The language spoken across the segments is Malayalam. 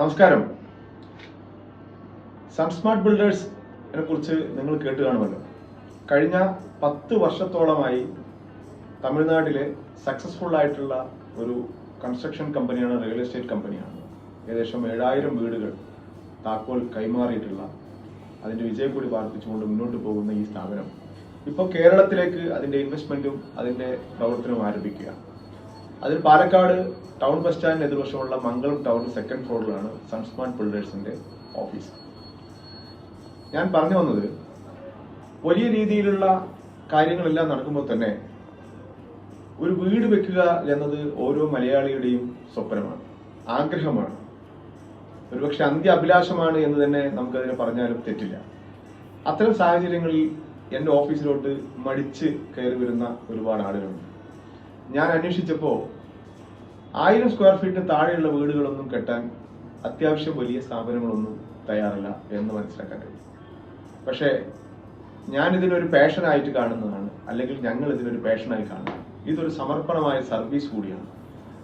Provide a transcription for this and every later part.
നമസ്കാരം. സൺസ്മാർട്ട് ബിൽഡേഴ്സിനെ കുറിച്ച് നിങ്ങൾ കേട്ട് കാണുമല്ലോ. കഴിഞ്ഞ പത്ത് വർഷത്തോളമായി തമിഴ്നാട്ടിലെ സക്സസ്ഫുൾ ആയിട്ടുള്ള ഒരു കൺസ്ട്രക്ഷൻ കമ്പനിയാണ് റിയൽ എസ്റ്റേറ്റ് കമ്പനിയാണ് ഏകദേശം ഏഴായിരം വീടുകൾ താക്കോൽ കൈമാറിയിട്ടുള്ള അതിന്റെ വിജയം കൂടി പാർപ്പിച്ചുകൊണ്ട് മുന്നോട്ട് പോകുന്ന ഈ സ്ഥാപനം. ഇപ്പോൾ കേരളത്തിലേക്ക് അതിന്റെ ഇൻവെസ്റ്റ്മെന്റും അതിന്റെ പ്രവർത്തനവും ആരംഭിക്കുക അതിൽ പാലക്കാട് ടൗൺ ബസ് സ്റ്റാൻഡിന് എതിർവശമുള്ള മംഗളം ടൗൺ സെക്കൻഡ് ഫ്ലോറിലാണ് സൺസ്മാർട്ട് ബിൽഡേഴ്സിന്റെ ഓഫീസ്. ഞാൻ പറഞ്ഞു വന്നത് വലിയ രീതിയിലുള്ള കാര്യങ്ങളെല്ലാം നടക്കുമ്പോൾ തന്നെ ഒരു വീട് വെക്കുക എന്നത് ഓരോ മലയാളിയുടെയും സ്വപ്നമാണ് ആഗ്രഹമാണ്. ഒരുപക്ഷെ അന്ത്യ അഭിലാഷമാണ് എന്ന് തന്നെ നമുക്കതിനെ പറഞ്ഞാലും തെറ്റില്ല. അത്തരം സാഹചര്യങ്ങളിൽ എന്റെ ഓഫീസിലോട്ട് മടിച്ച് കയറി വരുന്ന ഒരുപാട് ആളുകളുണ്ട്. ഞാൻ അന്വേഷിച്ചപ്പോൾ ആയിരം സ്ക്വയർ ഫീറ്റിന് താഴെയുള്ള വീടുകളൊന്നും കെട്ടാൻ അത്യാവശ്യം വലിയ സ്ഥാപനങ്ങളൊന്നും തയ്യാറല്ല എന്ന് മനസ്സിലാക്കാൻ കഴിയും. പക്ഷേ ഞാൻ ഇതിനൊരു പാഷനായിട്ട് കാണുന്നതാണ് അല്ലെങ്കിൽ ഞങ്ങൾ ഇതിനൊരു പാഷനായി കാണുന്നു ഇതൊരു സമർപ്പണമായ സർവീസ് കൂടിയാണ്.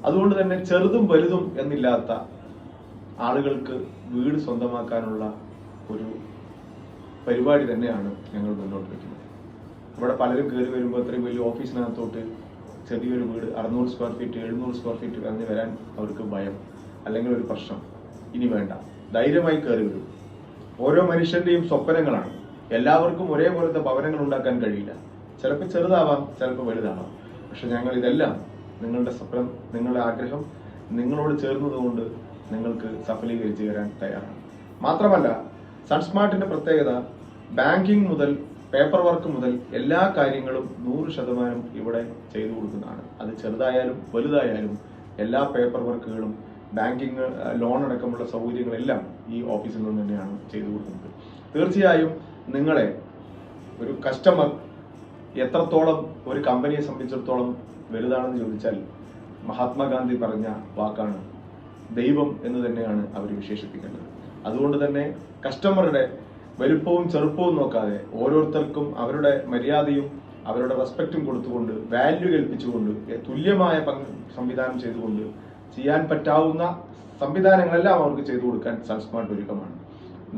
അതുകൊണ്ട് തന്നെ ചെറുതും വലുതും എന്നില്ലാത്ത ആളുകൾക്ക് വീട് സ്വന്തമാക്കാനുള്ള ഒരു പരിപാടി തന്നെയാണ് ഞങ്ങൾ മുന്നോട്ട് വെക്കുന്നത്. ഇവിടെ പലരും കയറി വരുമ്പോൾ ഇത്രയും വലിയ ഓഫീസിനകത്തോട്ട് ചെറിയൊരു വീട് അറുന്നൂറ് സ്ക്വയർ ഫീറ്റ് എഴുന്നൂറ് സ്ക്വയർ ഫീറ്റ് കറങ്ങി വരാൻ അവർക്ക് ഭയം അല്ലെങ്കിൽ ഒരു പ്രശ്നം. ഇനി വേണ്ട. ധൈര്യമായി കയറി വരും. ഓരോ മനുഷ്യന്റെയും സ്വപ്നങ്ങളാണ്. എല്ലാവർക്കും ഒരേപോലത്തെ ഭവനങ്ങൾ ഉണ്ടാക്കാൻ കഴിയില്ല. ചിലപ്പോൾ ചെറുതാവാം ചിലപ്പോൾ വലുതാവാം. പക്ഷെ ഞങ്ങൾ ഇതെല്ലാം നിങ്ങളുടെ സ്വപ്നം നിങ്ങളുടെ ആഗ്രഹം നിങ്ങളോട് ചേർന്നതുകൊണ്ട് നിങ്ങൾക്ക് സഫലീകരിച്ചു തരാൻ തയ്യാറാണ്. മാത്രമല്ല സൺസ്മാർട്ടിന്റെ പ്രത്യേകത ബാങ്കിങ് മുതൽ പേപ്പർ വർക്ക് മുതൽ എല്ലാ കാര്യങ്ങളും നൂറ് ശതമാനം ഇവിടെ ചെയ്തു കൊടുക്കുന്നതാണ്. അത് ചെറുതായാലും വലുതായാലും എല്ലാ പേപ്പർ വർക്കുകളും ബാങ്കിങ് ലോൺ അടക്കമുള്ള സൗകര്യങ്ങളെല്ലാം ഈ ഓഫീസിൽ നിന്ന് തന്നെയാണ് ചെയ്തു കൊടുക്കുന്നത്. തീർച്ചയായും നിങ്ങളെ ഒരു കസ്റ്റമർ എത്രത്തോളം ഒരു കമ്പനിയെ സംബന്ധിച്ചിടത്തോളം വലുതാണെന്ന് ചോദിച്ചാൽ മഹാത്മാഗാന്ധി പറഞ്ഞ വാക്കാണ് ദൈവം എന്ന് തന്നെയാണ് അവർ വിശേഷിപ്പിക്കുന്നത് അതുകൊണ്ട് തന്നെ കസ്റ്റമറുടെ വലുപ്പവും ചെറുപ്പവും നോക്കാതെ ഓരോരുത്തർക്കും അവരുടെ മര്യാദയും അവരുടെ റെസ്പെക്റ്റും കൊടുത്തുകൊണ്ട് വാല്യൂ കൽപ്പിച്ചുകൊണ്ട് തുല്യമായ പങ്ക് സംവിധാനം ചെയ്തുകൊണ്ട് ചെയ്യാൻ പറ്റാവുന്ന സംവിധാനങ്ങളെല്ലാം അവർക്ക് ചെയ്തു കൊടുക്കാൻ സൺസ്മാർട്ട് ഒരുക്കമാണ്.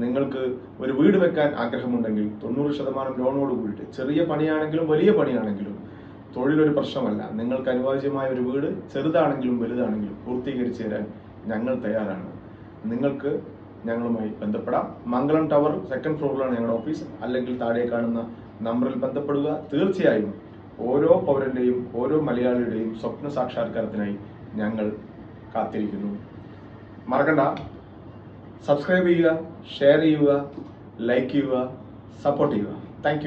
നിങ്ങൾക്ക് ഒരു വീട് വെക്കാൻ ആഗ്രഹമുണ്ടെങ്കിൽ തൊണ്ണൂറ് ശതമാനം ലോണോട് കൂടിയിട്ട് ചെറിയ പണിയാണെങ്കിലും വലിയ പണിയാണെങ്കിലും തൊഴിലൊരു പ്രശ്നമല്ല. നിങ്ങൾക്ക് അനുയോജ്യമായ ഒരു വീട് ചെറുതാണെങ്കിലും വലുതാണെങ്കിലും പൂർത്തീകരിച്ചു തരാൻ ഞങ്ങൾ തയ്യാറാണ്. നിങ്ങൾക്ക് ഞങ്ങളുമായി ബന്ധപ്പെടാം. മംഗളം ടവർ സെക്കൻഡ് ഫ്ലോറിലാണ് ഞങ്ങളുടെ ഓഫീസ് അല്ലെങ്കിൽ താഴെ കാണുന്ന നമ്പറിൽ ബന്ധപ്പെടുക. തീർച്ചയായും ഓരോ പൗരന്റെയും ഓരോ മലയാളിയുടെയും സ്വപ്ന സാക്ഷാത്കാരത്തിനായി ഞങ്ങൾ കാത്തിരിക്കുന്നു. മറക്കണ്ട. സബ്സ്ക്രൈബ് ചെയ്യുക ഷെയർ ചെയ്യുക ലൈക്ക് ചെയ്യുക സപ്പോർട്ട് ചെയ്യുക. താങ്ക്